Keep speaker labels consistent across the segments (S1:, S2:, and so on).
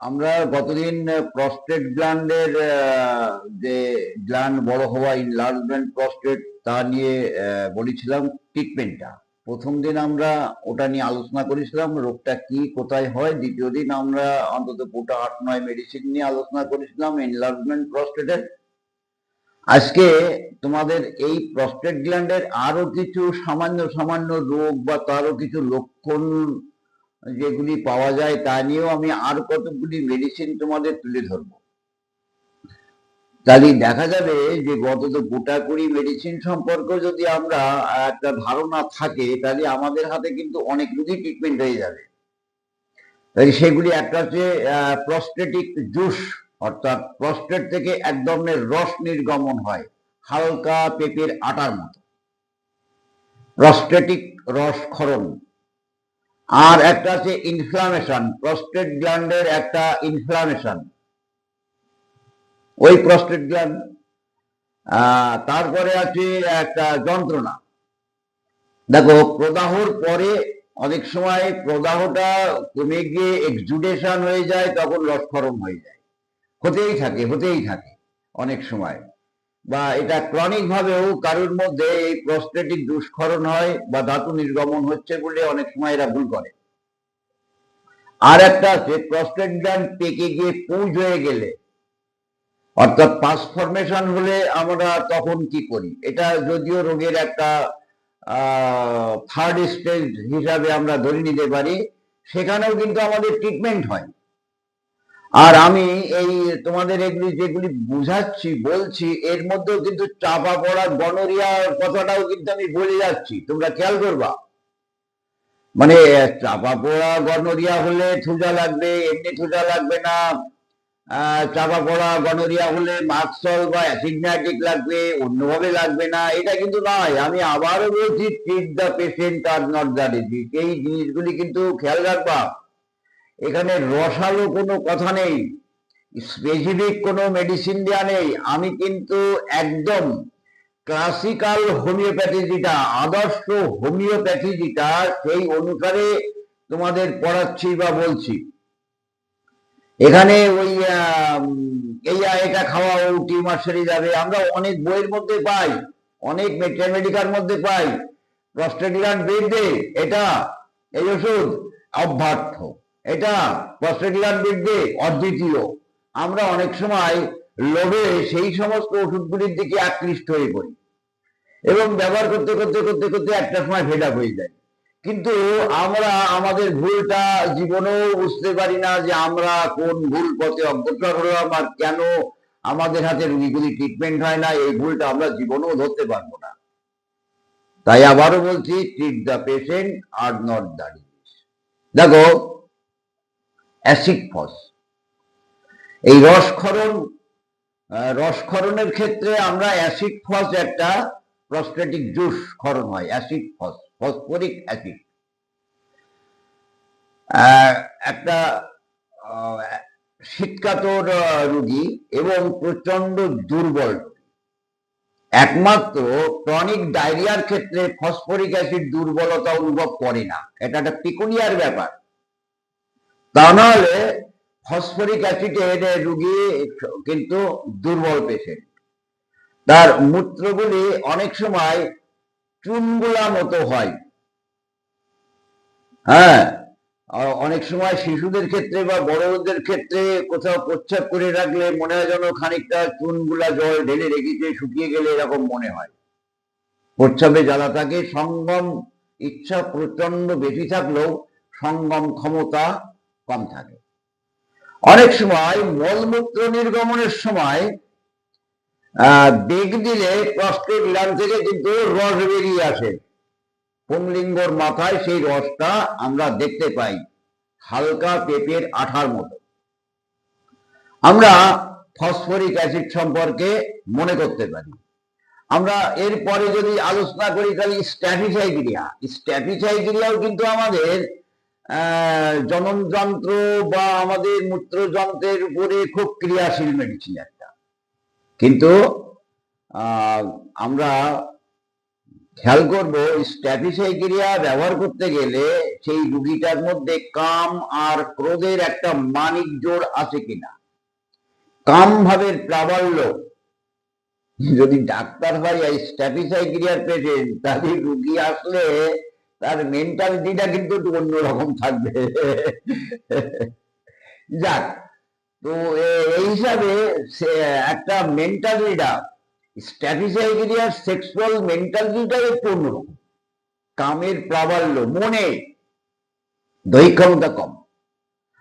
S1: আমরা গতদিন প্রস্টেট গ্ল্যান্ডের যে গ্ল্যান্ড বড় হওয়া ইনলার্জমেন্ট প্রস্টেট তা নিয়ে বলেছিলাম ট্রিটমেন্টটা প্রথম দিন আমরা ওটা নিয়ে আলোচনা করেছিলাম, রোগটা কি, কোথায় হয়। দ্বিতীয় দিন আমরা অন্তত গোটা আট, নয় মেডিসিন নিয়ে আলোচনা করেছিলাম এনলার্জমেন্ট প্রস্টেটের আজকে তোমাদের এই প্রস্টেট গ্ল্যান্ডের আরও কিছু সামান্য সামান্য রোগ বা তারও কিছু লক্ষণ যেগুলি পাওয়া যায় তা নিয়েও আমি আর কতগুলি মেডিসিন তোমাদের তুলে ধরবো। তাহলে দেখা যাবে যে গত গোটা কুড়ি মেডিসিন সম্পর্কে যদি আমরা একটা ধারণা থাকে, তাহলে আমাদের হাতে কিন্তু অনেক রোগী ট্রিটমেন্ট হয়ে যাবে। সেগুলি একটা হচ্ছে প্রস্টেটিক জুস অর্থাৎ প্রস্টেট থেকে এক ধরনের রস নির্গমন হয়, হালকা পেঁপের আটার মতো। প্রস্টেটিক রস ক্ষরণ। আর একটা আছে ইনফ্লামেশন প্রস্টেট গ্ল্যান্ডের একটা ইনফ্লামেশন ওই প্রস্টেট গ্ল্যান্ড তারপরে আছে একটা যন্ত্রণা। দেখো, প্রদাহর পরে অনেক সময় প্রদাহটা কমে গিয়ে এক্সজুডেশন হয়ে যায়, তখন রসক্ষরণ হয়ে যায়। হতেই থাকে হতেই থাকে অনেক সময়। বা এটা ক্রনিক ভাবেও কারোর মধ্যে এই প্রস্টেটিক দুষ্করণ হয় বা ধাতু নির্গমন হচ্ছে বলে অনেক সময় এরা ভুল করে। আর একটা আছে প্রস্টেট গ্ল্যান্ড পেকে গিয়ে পুঁজ হয়ে গেলে, অর্থাৎ পাস ফরমেশন হলে আমরা তখন কি করি? এটা যদিও রোগের একটা থার্ড স্টেজ হিসাবে আমরা ধরে নিতে পারি, সেখানেও কিন্তু আমাদের ট্রিটমেন্ট হয়। আর আমি এই তোমাদের এগুলি যেগুলি বুঝাচ্ছি, বলছি, এর মধ্যেও কিন্তু চাপা পড়া, গনোরিয়ার কথাটাও কিন্তু আমি বলে যাচ্ছি। তোমরা খেয়াল করবা। মানে চাপা পড়া, গনোরিয়া হলে থুজা লাগবে, এমনি থুজা লাগবে না। চাপা পড়া, গনোরিয়া হলে মার্কসল বা অ্যাসিগম্যাটিক লাগবে, অন্যভাবে লাগবে না। এটা কিন্তু নয়। আমি আবারও বলছি ট্রিট দ্য পেশেন্ট আর নট দ্য ডিজিজ এই জিনিসগুলি কিন্তু খেয়াল রাখবা। এখানে রসালো কোনো কথা নেই স্পেসিফিক কোনো মেডিসিন দেওয়া নেই। আমি কিন্তু একদম ক্লাসিক্যাল হোমিওপ্যাথি যেটা, আদর্শ হোমিওপ্যাথি যেটা, সেই অনুসারে তোমাদের পড়াচ্ছি বা বলছি। এখানে ওই এই এটা খাওয়া ও টিউমার যাবে, আমরা অনেক বইয়ের মধ্যে পাই, অনেক মেডিকার মধ্যে পাই। প্রস্টেটিলান বৃদ্ধি, এটা, এই ওষুধ, অভ্যার্থ। এটা প্রস্টেটিলান বৃদ্ধি অদ্বিতীয়। আমরা অনেক সময় লোভে সেই সমস্ত ওষুধগুলির দিকে আকৃষ্ট হয়ে পড়ি এবং ব্যবহার করতে করতে করতে করতে একটা সময় ভেডা হয়ে যায়। কিন্তু আমরা আমাদের ভুলটা জীবনেও বুঝতে পারি না যে আমরা কোন ভুল পথে অগ্রসর হলাম আর কেন আমাদের হাতে রুগীগুলি ট্রিটমেন্ট হয় না, এই ভুলটা আমরা জীবনেও ধরতে পারব না। তাই আবারও বলছি ট্রিট দ্য পেশেন্ট আর নট দ্য দেখো অ্যাসিড ফস। এই রসক্ষরণ রসক্ষরণের ক্ষেত্রে আমরা অ্যাসিড ফস একটা প্রস্টেটিক জুস ক্ষরণ হয়, অ্যাসিড ফস, ফসফরিক অ্যাসিড। একটা শীতকাতর রোগী এবং প্রচণ্ড দুর্বল একমাত্র ক্রনিক ডায়রিয়ার ক্ষেত্রে ফসফরিক অ্যাসিড দুর্বলতা অনুভব করে না। এটা একটা পিকুনিয়ার ব্যাপার। তা নাহলে ফসফরিক অ্যাসিডের রুগী কিন্তু দুর্বল পেশেন্ট তার মূত্রগুলি অনেক সময় চুনগুলা মতো হয়। হ্যাঁ অনেক সময় শিশুদের ক্ষেত্রে বা বড়দের ক্ষেত্রে কোথাও প্রচ্ছাপ করে রাখলে মনে হয় যেন খানিকটা চুনগুলা জল ঢেলে রেখেছে, শুকিয়ে গেলে এরকম মনে হয়। প্রচ্ছাপে জ্বালা থাকে, সঙ্গম ইচ্ছা প্রচণ্ড বেশি থাকলেও সঙ্গম ক্ষমতা কম থাকে। অনেক সময় মলমূত্র নির্গমনের সময় বেগ দিলে প্রস্টেট গ্ল্যান্ড থেকে কিন্তু রস বেরিয়ে আসে। পুংলিঙ্গর মাথায় সেই রসটা আমরা দেখতে পাই, হালকা পেঁপের আঠার মতো। আমরা ফসফরিক অ্যাসিড সম্পর্কে মনে করতে পারি। আমরা এরপরে যদি আলোচনা করি তাহলে স্ট্যাফিসাইগ্রিয়া স্ট্যাফিসাইগ্রিয়াও কিন্তু আমাদের জননযন্ত্র বা আমাদের মূত্রযন্ত্রের উপরে খুব ক্রিয়াশীল মেডিসিন একটা। কিন্তু আমরা খেয়াল করব স্ট্যাফিসাইকেরিয়া ব্যবহার করতে গেলে সেই রুগীটার মধ্যে কাম আর ক্রোধের একটা মানিক জোর আছে কিনা। কাম ভাবের প্রাবল্য। যদি ডাক্তার হয় এই স্ট্যাফিসাইকেরিয়ার পেশেন্ট তাহলে রুগী আসলে তার মেন্টালিটিটা কিন্তু একটু অন্যরকম থাকবে। যাক, তো এই হিসাবে একটা মেন্টালিটা স্ট্যাটিসাইকেরিয়ার সেক্সুয়াল মেন্টালিটিটাই একটু অন্যরকম কামের প্রাবল্য, মনে দৈহিক ক্ষমতা কম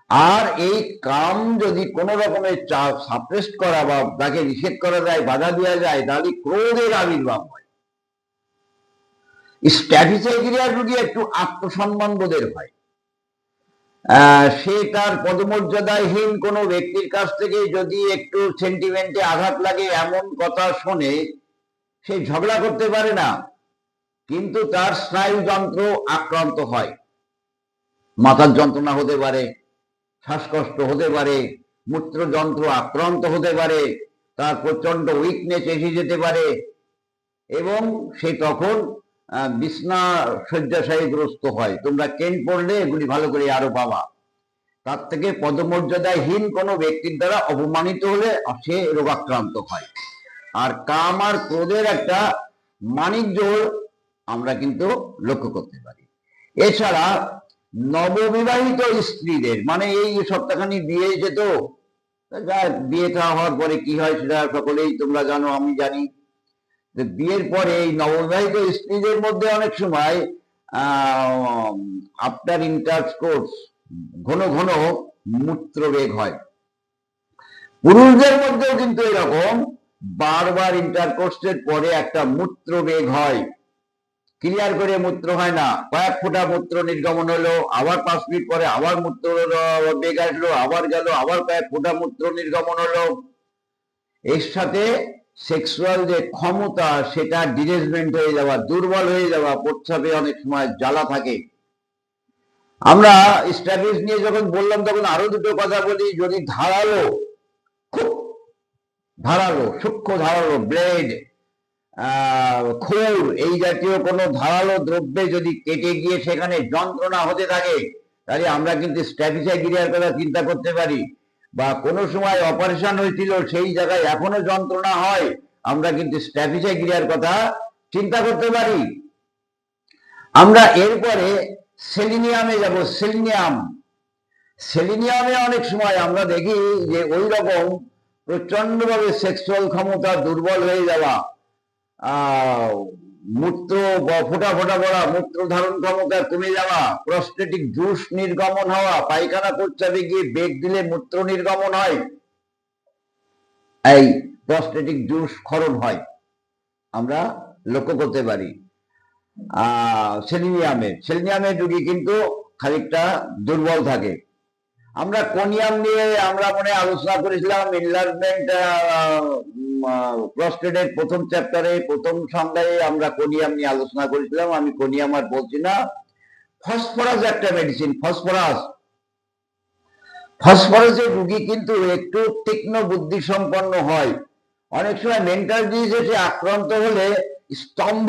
S1: আর এই কাম যদি কোন রকমের চাপ সাপ্রেস করা বা তাকে নিষেধ করা যায়, বাধা দেওয়া যায়, তাহলে ক্রোধের আবির্ভাব হয়। স্ট্যাটিসাইকেরিয়ার রোগী একটু আত্মসম্মান বোধের হয় সে তার পদমর্যাদাহীন কোনো ব্যক্তির কাছ থেকে যদি একটু সেন্টিমেন্টে আঘাত লাগে, এমন কথা শোনে, সে ঝগড়া করতে পারে না। কিন্তু তার স্নায়ুযন্ত্র আক্রান্ত হয়। মাথার যন্ত্রণা হতে পারে, শ্বাসকষ্ট হতে পারে, মূত্রযন্ত্র আক্রান্ত হতে পারে, তার প্রচণ্ড উইকনেস এসে যেতে পারে। এবং সে তখন বিছনা শয্যাশায়ীগ্রস্ত হয়। তোমরা কেন পড়লে? এগুলি ভালো করে আরও পাবা। তার থেকে পদমর্যাদাহীন কোনো ব্যক্তির দ্বারা অপমানিত হলে সে রোগাক্রান্ত হয়। আর কাম আর ক্রোধের একটা মানিক জোর আমরা কিন্তু লক্ষ্য করতে পারি। এছাড়া নববিবাহিত স্ত্রীদের মানে এই সপ্তাহখানি বিয়ে হয়েছে তো যা বিয়ে হওয়ার পরে কি হয় সেটা সকলেই তোমরা জানো, আমি জানি। যে বিয়ের পরে এই নববিবাহিত স্ত্রীদের মধ্যে অনেক সময় আফটার ইন্টারকোর্স ঘন ঘন মূত্র বেগ হয়। পুরুষদের মধ্যেও কিন্তু এরকম, বারবার ইন্টারকোর্সের পরে একটা মূত্র বেগ হয়। ক্লিয়ার করে মূত্র হয় না। কয়েক ফোঁটা মূত্র নির্গমন হলো, আবার পাঁচ মিনিট পরে আবার মূত্র বেগ আসলো, আবার গেল, আবার কয়েক ফোঁটা মূত্র নির্গমন হলো। এর সাথে সেক্সুয়াল যে ক্ষমতা, সেটা ডিরেজমেন্ট হয়ে যাওয়া, দুর্বল হয়ে যাওয়া, প্রস্রাবে অনেক সময় জ্বালা থাকে। আমরা স্ট্যাটিস নিয়ে যখন বললাম, তখন আরও দুটো কথা বলি, যদি ধারালো, খুব ধারালো, সূক্ষ্ম ধারালো ব্লেড খুর, এই জাতীয় কোনো ধারালো দ্রব্যে যদি কেটে গিয়ে সেখানে যন্ত্রণা হতে থাকে, তাহলে আমরা কিন্তু স্ট্যাটিসাইগিরিয়ার কথা চিন্তা করতে পারি। বা কোনো সময় অপারেশন হয়েছিল, সেই জায়গায় এখনও যন্ত্রণা হয়, আমরা কিন্তু স্ট্যাটিসাইগিরিয়ার কথা চিন্তা করতে পারি। আমরা এরপরে সেলিনিয়ামে যাব সেলিনিয়াম সেলিনিয়ামে অনেক সময় আমরা দেখি যে ওই রকম প্রচন্ডভাবে সেক্সুয়াল ক্ষমতা দুর্বল হয়ে যাওয়া মূত্র ফোঁটা ফোঁটা পড়া মূত্র ধারণ ক্ষমতা কমে যাওয়া প্রস্টেটিক জুস নির্গমন হওয়া, পায়খানা প্রস্রাবে গিয়ে বেগ দিলে মূত্র নির্গমন হয়। এই প্রস্টেটিক জুস ক্ষরণ হয়। আমরা লক্ষ্য করতে পারি। সেলিনিয়ামের সেলিনিয়ামের রোগী কিন্তু খানিকটা দুর্বল থাকে। আমরা কোনিয়াম নিয়ে আমরা মনে আলোচনা করেছিলাম এনলার্জমেন্ট প্রস্টেটের প্রথম চ্যাপ্টারে প্রথম সংজ্ঞায় আমরা কোনিয়াম নিয়ে আলোচনা করেছিলাম, আমি কোনিয়াম আর বলছি না। ফসফরাস একটা মেডিসিন ফসফরাস ফসফরাসের রুগী কিন্তু একটু তীক্ষ্ণ বুদ্ধি সম্পন্ন হয়। অনেক সময় মেন্টাল ডিজিজে আক্রান্ত হলে স্তম্ভ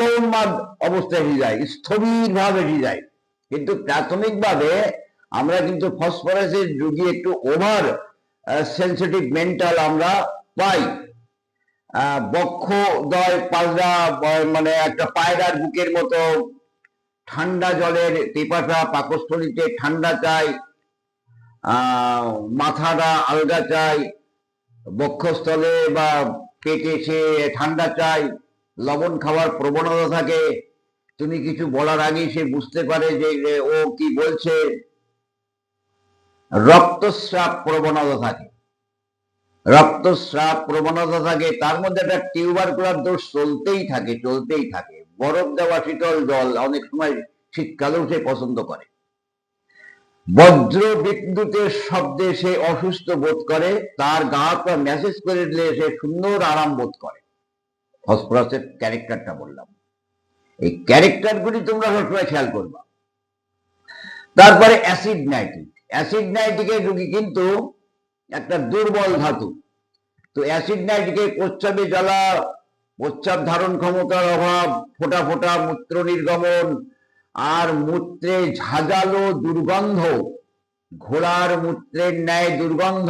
S1: অবস্থায় এসে যায় স্থবির ভাবে এসে যায়। কিন্তু প্রাথমিকভাবে আমরা কিন্তু ফসফরাসের রুগী একটু ওভার সেন্সিটিভ মেন্টাল আমরা পাই। বক্ষ দয় পালরা ব- মানে একটা পায়রার বুকের মতো ঠান্ডা জলের পিপাসা, পাকস্থলীতে ঠান্ডা চাই মাথাটা আলগা চাই, বক্ষস্থলে বা পেটে সে ঠান্ডা চাই, লবণ খাওয়ার প্রবণতা থাকে। তুমি কিছু বলার আগেই সে বুঝতে পারে যে ও কি বলছে। রক্তস্রাব প্রবণতা থাকে। রক্তস্রাব প্রবণতা থাকে, তার মধ্যে একটা টিউবারকুলার দোষ চলতেই থাকে চলতেই থাকে। বরফ দেওয়া শীতল জল অনেক সময় শীতকালেও সে পছন্দ করে। বজ্র বিদ্যুতের শব্দে সে অসুস্থ বোধ করে, তার গা হাত মেসেজ করে দিলে সে সুন্দর আরাম বোধ করে। ফসফরাসের ক্যারেক্টারটা বললাম। এই ক্যারেক্টারগুলি তোমরা সবসময় খেয়াল করবা। তারপরে অ্যাসিড নাইট্রিক। অ্যাসিড নাইট্রিকের রোগী কিন্তু একটা দুর্বল ধাতু। তো অ্যাসিড নাইট্রিকের প্রস্রাবে জ্বালা প্রস্রাব ধারণ ক্ষমতার অভাব, ফোটা ফোটা মূত্র নির্গমন, আর মূত্রে ঝাঁঝালো দুর্গন্ধ, ঘোড়ার মূত্রের ন্যায় দুর্গন্ধ।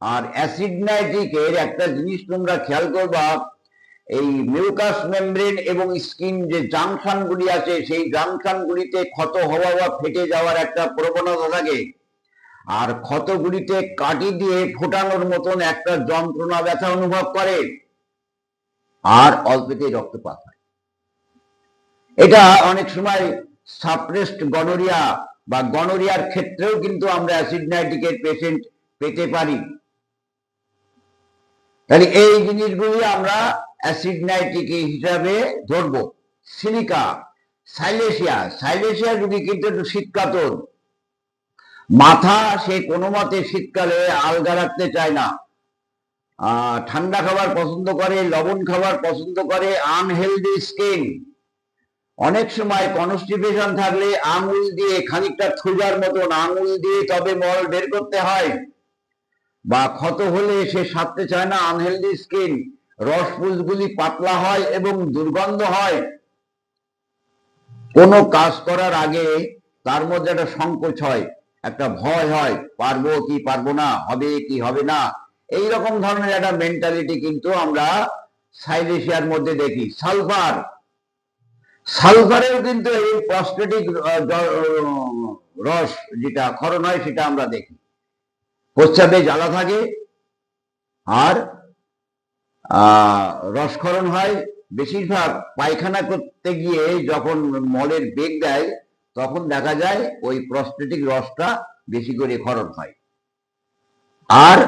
S1: আর অ্যাসিড নাইট্রিকের একটা জিনিস তোমরা খেয়াল করবা, এই মিউকাস মেমব্রেন এবং স্কিন যে জাংশন গুলি আছে, সেই জাংশন গুলিতে ক্ষত হওয়া বা ফেটে যাওয়ার একটা প্রবণতা থাকে। আর ক্ষতগুলিতে কাটি দিয়ে ফোটানোর মতন একটা যন্ত্রণা ব্যথা অনুভব করে। আর অল্পতেই রক্তপাত হয়। এটা অনেক সময় সাপ্রেসড গনোরিয়া বা গনোরিয়ার ক্ষেত্রেও কিন্তু আমরা অ্যাসিড নাইট্রিকের পেশেন্ট পেতে পারি। তাহলে এই জিনিসগুলি আমরা অ্যাসিড নাইট্রিক হিসাবে ধরবো। সিলিকা সাইলেশিয়া সাইলেশিয়া রুগী কিন্তু একটু শীতকাতর মাথা সে কোনো মতে শীতকালে আলগা রাখতে চায় না। ঠান্ডা খাবার পছন্দ করে, লবণ খাবার পছন্দ করে আনহেলদি স্কিন অনেক সময় কনস্টিপেশন থাকলে আঙুল দিয়ে খানিকটা থুজার মতন আঙুল দিয়ে তবে মল বের করতে হয়। বা ক্ষত হলে সে সারতে চায় না আনহেলদি স্কিন রসপুষগুলি পাতলা হয় এবং দুর্গন্ধ হয়। কোনো কাজ করার আগে তার মধ্যে একটা সংকোচ হয়। একটা ভয় হয়, পারব কি পারব না, হবে কি হবে না? এই রকম ধরনের একটা মেন্টালিটি কিন্তু আমরা সাইলেশিয়ার মধ্যে দেখি। সালফার। সালফারেও কিন্তু এই প্রস্টেটিক রস যেটা ক্ষরণ হয়, সেটা আমরা দেখি। প্রস্রাবে জ্বালা থাকে, আর রসক্ষরণ হয়। বেশিরভাগ পায়খানা করতে গিয়ে যখন মলের বেগ দেয় তখন দেখা যায় ওই প্রস্টেটিক রসটা বেশি করে ক্ষরণ হয়। আর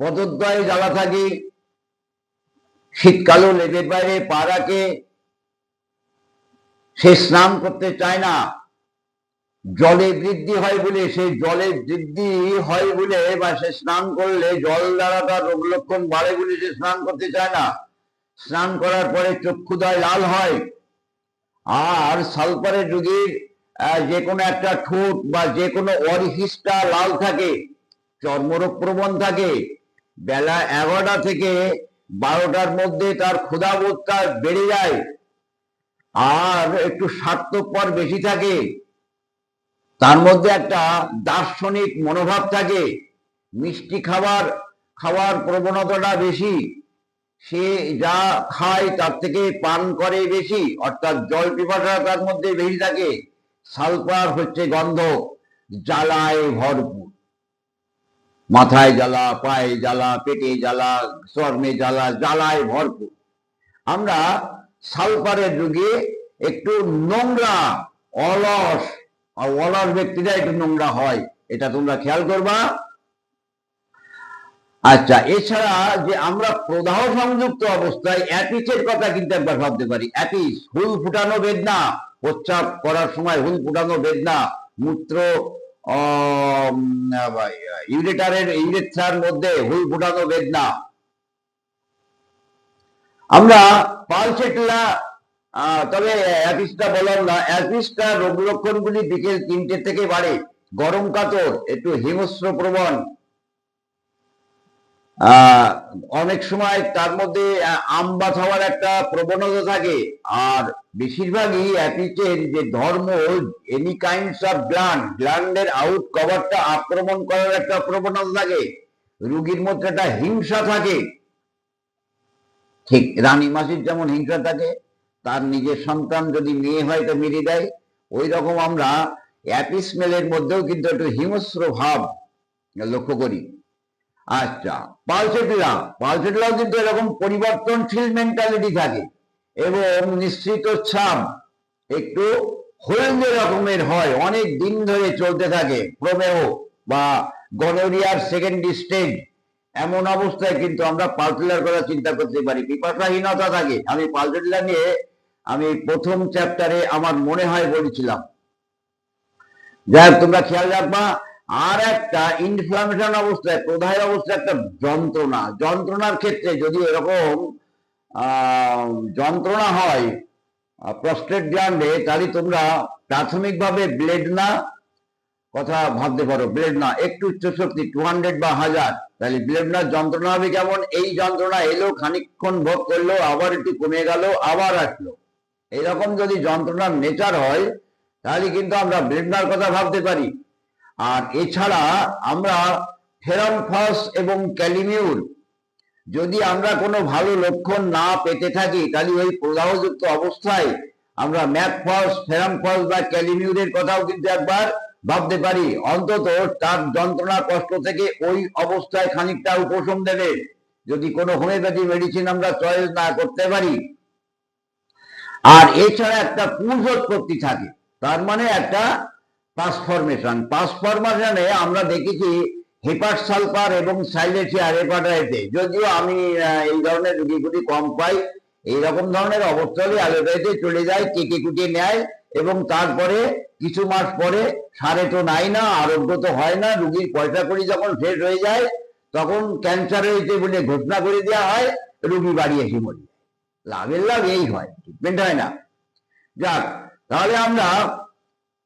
S1: পদদ্বয়ে জ্বালা থাকে, শীতকালেও লেজের বাইরে পা সে স্নান করতে চায় না, জলে বৃদ্ধি হয় বলে সেই জলে বৃদ্ধি হয় বলে বা সে স্নান করলে জল দ্বারা তার রোগ লক্ষণ বাড়ে বলে সে স্নান করতে চায় না। স্নান করার পরে চক্ষুদয় লাল হয়। আর সালফারের রোগীর যে কোনো একটা ঠোঁট বা যে কোনো অরিহিসটা লাল থাকে, চর্মরোগ প্রবণ থাকে, বেলা এগারোটা থেকে বারোটার মধ্যে তার ক্ষুধাবোধটা বেড়ে যায় আর একটু স্বার্থপর বেশি থাকে। তার মধ্যে একটা দার্শনিক মনোভাব থাকে, মিষ্টি খাবার খাওয়ার প্রবণতাটা বেশি, সে যা খায় তার থেকে পান করে বেশি, অর্থাৎ জল পিপাসা তার মধ্যে বেশি থাকে। সালফার হচ্ছে গন্ধ, জ্বালায় ভরপুর। মাথায় জ্বালা, পায়ে জ্বালা, পেটে জ্বালা, চর্মে জ্বালা, জ্বালায় ভরপুর। আমরা সালফারের রোগী একটু নোংরা, অলস অলস ব্যক্তিরা একটু নোংরা হয়, এটা তোমরা খেয়াল করবা। আচ্ছা এছাড়া যে আমরা প্রদাহ সংযুক্ত অবস্থায় অ্যাপিসের কথা কিন্তু একবার ভাবতে পারি। অ্যাপিস, হুল ফুটানো বেদনা প্রস্রাব করার সময় হুল ফুটানো বেদনা, মূত্র ইউরেটারের ইউরেথ্রার মধ্যে হুল ফুটানো বেদনা। আমরা পালসেটলা তবে অ্যাপিসটা বললাম না, অ্যাপিসটা রোগ লক্ষণগুলি বিকেল তিনটে থেকে বাড়ে। গরম কাতর, একটু হিংস্র প্রবণ অনেক সময় তার মধ্যে আহ, আমবাত হওয়ার একটা প্রবণতা থাকে। আর বেশিরভাগই অ্যাপিসের যে ধর্ম এনি কাইন্ডস অফ গ্ল্যান্ড গ্ল্যান্ডের আউট কভারটা আক্রমণ করার একটা প্রবণতা থাকে। রুগীর মধ্যে একটা হিংসা থাকে। ঠিক রানী মাসির যেমন হিংসা থাকে তার নিজের সন্তান যদি মেয়ে হয় তো মেরে দেয়। ওই রকম আমরা অ্যাপিসমেলের মধ্যেও কিন্তু একটু হিংস্র ভাব লক্ষ্য করি। আচ্ছা পালসেটিলা পালসেটিলাও কিন্তু এরকম পরিবর্তনশীল মেন্টালিটি থাকে এবং নিশ্চিত ছাপ একটু হলদে রকমের হয়, অনেক দিন ধরে চলতে থাকে। প্রমেহ বা গনোরিয়ার সেকেন্ড স্টেজ এমন অবস্থায় কিন্তু আমরা পালসেটিলার কথা চিন্তা করতে পারি। পিপাসাহীনতা থাকে। আমি পালসেটিলা নিয়ে আমি প্রথম চ্যাপ্টারে আমার মনে হয় বলেছিলাম। যাই তোমরা খেয়াল রাখবা আর একটা ইনফ্লামেশন অবস্থায়, প্রদাহের অবস্থায় একটা যন্ত্রণা। যন্ত্রণার ক্ষেত্রে যদি এরকম যন্ত্রণা হয় প্রস্টেট গ্ল্যান্ডে তাহলে তোমরা প্রাথমিকভাবে ব্লেড না, কথা ভাবতে পারো ব্লেড না, একটু উচ্চ শক্তি টু হান্ড্রেড বা হাজার, তাহলে ব্লেডনার যন্ত্রণা হবে কেমন? এই যন্ত্রণা এলো, খানিকক্ষণ ভোগ করল, আবার একটু কমে গেল, আবার আসলো। এইরকম যদি যন্ত্রণার নেচার হয়, তাহলে কিন্তু আমরা ব্লেডনার কথা ভাবতে পারি। আর এছাড়া আমরা ফেরামফাস এবং ক্যালিমিউর, যদি আমরা কোনো ভালো লক্ষণ না পেতে থাকি, তাহলে ওই প্রদাহযুক্ত অবস্থায় আমরা ম্যাকফস ফেরামফস বা ক্যালিমিউরের কথাও কিন্তু একবার ভাবতে পারি। অন্তত তার যন্ত্রণা কষ্ট থেকে ওই অবস্থায় খানিকটা উপশম দেবে। যদি কোনো হোমিওপ্যাথি মেডিসিন আমরা চয়েস না করতে পারি। আর এছাড়া একটা পুঁজোৎপত্তি থাকে। তার মানে একটা ট্রান্সফরমেশন ট্রান্সফরমেশনে আমরা দেখেছি হেপার সালফার এবং সাইলেশিয়ার হেপাটাইটে যদিও আমি এই ধরনের রুগীগুলি কম পাই, এইরকম ধরনের অবস্থা অ্যালোপ্যাথি চলে যায় কেটে কুটে নেয় এবং তারপরে কিছু মাস পরে সারে তো নাই না, আরোগ্য তো হয় না, রুগীর পয়সা করি যখন শেষ হয়ে যায়, তখন ক্যান্সার হয়েছে বলে ঘোষণা করে দেওয়া হয়, রুগী বাড়ি এসে মরে। লাভের লাভ এই হয় ট্রিটমেন্ট হয় না। যাক, তাহলে আমরা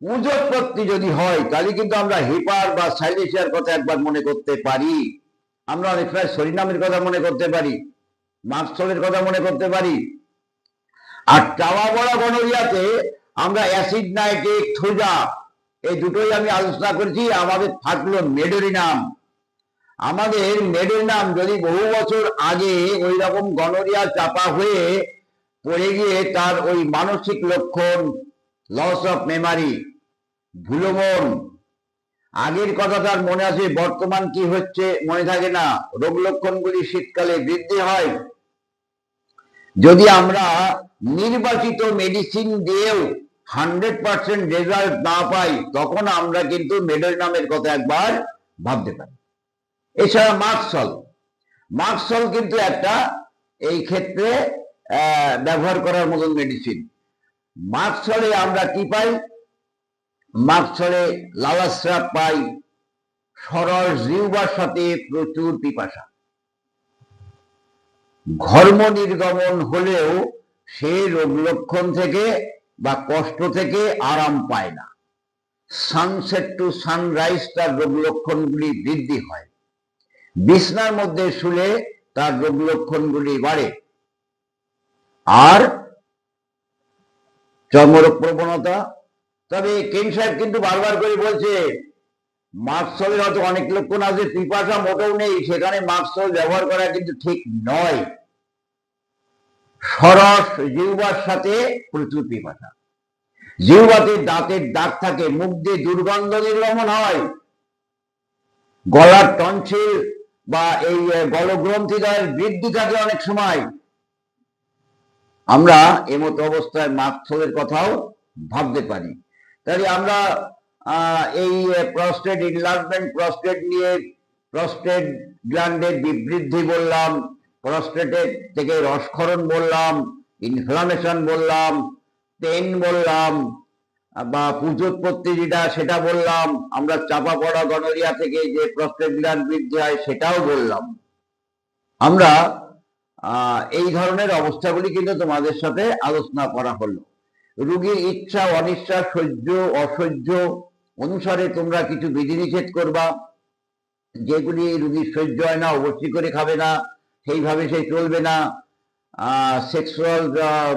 S1: পুজোৎপত্তি যদি হয়, তাহলে কিন্তু আমরা হিপার বা সাইলেশিয়ার কথা একবার মনে করতে পারি। আমরা অনেক সময় সরিনামের কথা মনে করতে পারি মার্কসলের কথা মনে করতে পারি। আর চাওয়া বড়া গণরিয়াতে আমরা অ্যাসিড নাইট্রিক থোজা এই দুটোই আমি আলোচনা করেছি। আমাদের থাকল মেডোরিনাম আমাদের মেডোরিনাম যদি বহু বছর আগে ওই রকম গণরিয়া চাপা হয়ে পড়ে গিয়ে তার ওই মানসিক লক্ষণ লস অফ মেমারি ভুলমন আগের কথা তার মনে আছে, বর্তমান কি হচ্ছে মনে থাকে না। রোগ লক্ষণগুলি শীতকালে বৃদ্ধি হয়। যদি আমরা নির্বাচিত মেডিসিন দিয়েও হান্ড্রেড পার্সেন্ট রেজাল্ট না পাই, তখন আমরা কিন্তু মেডেল নামের কথা একবার ভাবতে পারি। এছাড়া মার্কসল মার্কসল কিন্তু একটা এই ক্ষেত্রে ব্যবহার করার মতন মেডিসিন মার্কসলে আমরা কি পাই? মার্কসলে লালাস্রাব পাই। সরল জিহ্বার সাথে প্রচুর পিপাসা। ঘর্ম নির্গমন হলেও সে রোগ লক্ষণ থেকে বা কষ্ট থেকে আরাম পায় না। সানসেট টু সানরাইজ তার রোগ লক্ষণগুলি বৃদ্ধি হয়। বিছনার মধ্যে শুলে তার রোগ লক্ষণগুলি বাড়ে। আর চর্মরোগ প্রবণতা তবে কেন সাহেব কিন্তু বারবার করে বলছে মার্কসলের হয়তো অনেক লক্ষণ আছে পিপাসা মোটেও নেই সেখানে মার্কসল ব্যবহার করা কিন্তু ঠিক নয়। সরস জিউবার সাথে প্রচুর পিপাসা। জিউবাতে দাঁতের দাগ থাকে মুখ দিয়ে দুর্গন্ধ নির্গমন হয়। গলার টনসিল বা এই আহ, গলগ্রন্থিদ্বয়ের বৃদ্ধি থাকে অনেক সময়। আমরা এমতো অবস্থায় মার্কসলের কথাও ভাবতে পারি। তাই আমরা এই প্রস্টেট ইনলার্জমেন্ট প্রস্টেট নিয়ে প্রস্টেট গ্ল্যান্ডের বিবৃদ্ধি বললাম প্রস্টেটের থেকে রসক্ষরণ বললাম ইনফ্লামেশন বললাম পেন বললাম, বা পুজোৎপত্তি যেটা সেটা বললাম, আমরা চাপা পড়া গনোরিয়া থেকে যে প্রস্টেট গ্ল্যান্ড বৃদ্ধি হয় সেটাও বললাম। আমরা এই ধরনের অবস্থাগুলি কিন্তু তোমাদের সাথে আলোচনা করা হলো। রুগীর ইচ্ছা, অনিচ্ছা, সহ্য, অসহ্য অনুসারে তোমরা কিছু বিধিনিষেধ করবা। যেগুলি রুগীর সহ্য হয় না, অবশ্যই করে খাবে না, সেইভাবে সে চলবে না। সেক্সুয়াল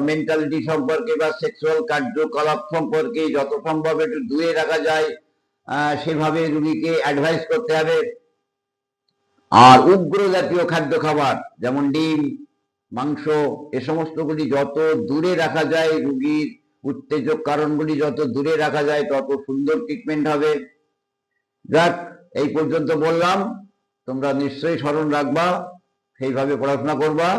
S1: মেন্টালিটি সম্পর্কে বা সেক্সুয়াল কার্যকলাপ সম্পর্কে যত সম্ভব একটু দূরে রাখা যায়। সেভাবে রুগীকে অ্যাডভাইস করতে হবে। আর উগ্র জাতীয় খাদ্য খাবার, যেমন ডিম, মাংস, এ সমস্তগুলি যত দূরে রাখা যায় রুগীর উত্তেজক কারণগুলি যত দূরে রাখা যায়, তত সুন্দর ট্রিটমেন্ট হবে। যাক, এই পর্যন্ত বললাম। তোমরা নিশ্চয়ই স্মরণ রাখবা, সেইভাবে পড়াশোনা করবা।